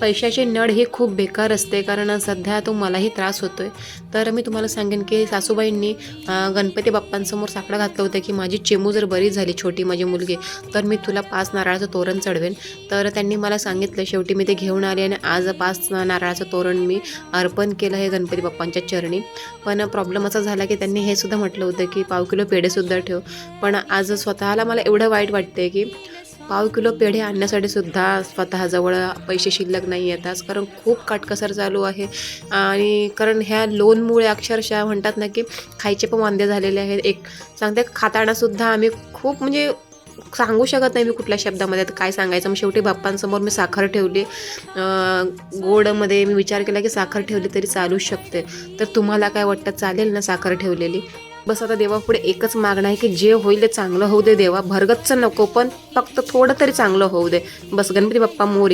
पैशाचे नळ हे खूप बेकार असते कारण सध्या तो मलाही त्रास होतो आहे तर मी तुम्हाला सांगेन की सासूबाईंनी गणपती बाप्पांसमोर साकडं घातलं होतं की माझी चेमू जर बरी झाली छोटी माझी मुलगी तर मी तुला पाच नारळाचं तोरण चढवेन. तर त्यांनी मला सांगितलं शेवटी मी ते घेऊन आले आणि आज पाच नारळाचं तोरण मी अर्पण केलं हे गणपती बाप्पांच्या चरणी. पण प्रॉब्लेम असा झाला की त्यांनी हे सुद्धा म्हटलं होतं की पाव किलो पेढेसुद्धा ठेव. पण आज स्वतःला मला एवढं वाईट वाटते की पाव किलो पेढे आणण्यासाठी सुद्धा स्वतःजवळ पैसे शिल्लक नाही आहेत आज. कारण खूप काटकसर चालू आहे. आणि कारण ह्या लोनमुळे अक्षरशः म्हणतात ना की खायचे पण वांदे झालेले आहेत. एक सांगते खातानासुद्धा आम्ही खूप म्हणजे सांगू शकत नाही मी कुठल्या शब्दामध्ये. काय सांगायचं? मग शेवटी बाप्पांसमोर मी साखर ठेवली. गोडमध्ये मी विचार केला की साखर ठेवली तरी चालू शकते. तर तुम्हाला काय वाटतं? चालेल ना साखर ठेवलेली? बस आता देवापुढे एकच मागणं आहे की जे होईल ते चांगलं होऊ दे देवा. भरगतचं नको पण फक्त थोडं तरी चांगलं होऊ दे. बस गणपती बाप्पा मोरी.